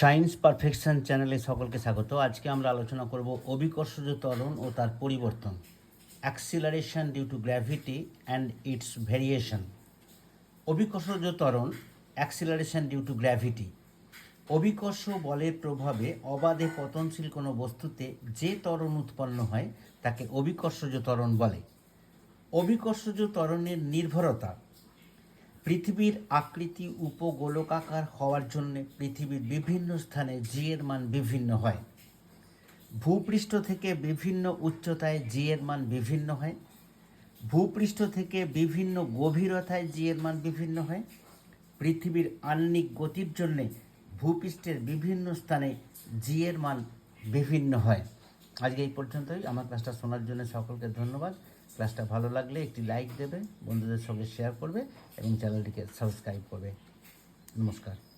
Science perfection চ্যানেলে সকলকে স্বাগত। আজকে আমরা আলোচনা করব অভিকর্ষজ ত্বরণ ও তার পরিবর্তন। Acceleration due to gravity and its variation অভিকর্ষজ ত্বরণ অ্যাক্সিলারেশন ডিউ টু গ্র্যাভিটি অভিকর্ষ বলের প্রভাবে অবাধে পতনশীল কোনো বস্তুতে যে ত্বরণ উৎপন্ন হয়, তাকে অভিকর্ষজ ত্বরণ বলে। অভিকর্ষজ ত্বরণের নির্ভরতা পৃথিবীর আকৃতি উপগোলকাকার হওয়ার জন্য পৃথিবীর বিভিন্ন স্থানে জি এর মান বিভিন্ন হয়। ভূপৃষ্ঠ থেকে বিভিন্ন উচ্চতায় জি এর মান বিভিন্ন হয়। ভূপৃষ্ঠ থেকে বিভিন্ন গভীরতায় জি এর মান বিভিন্ন হয়। পৃথিবীর আহ্নিক গতির জন্য ভূপৃষ্ঠের বিভিন্ন স্থানে জি এর মান বিভিন্ন হয়। আজকে এই পর্যন্তই। আমার ক্লাসটা শোনার জন্য সকলকে ধন্যবাদ। ক্লাসটা ভালো লাগলে একটি লাইক দেবে, বন্ধুদের সঙ্গে শেয়ার করবে এবং চ্যানেলটিকে সাবস্ক্রাইব করবে। নমস্কার।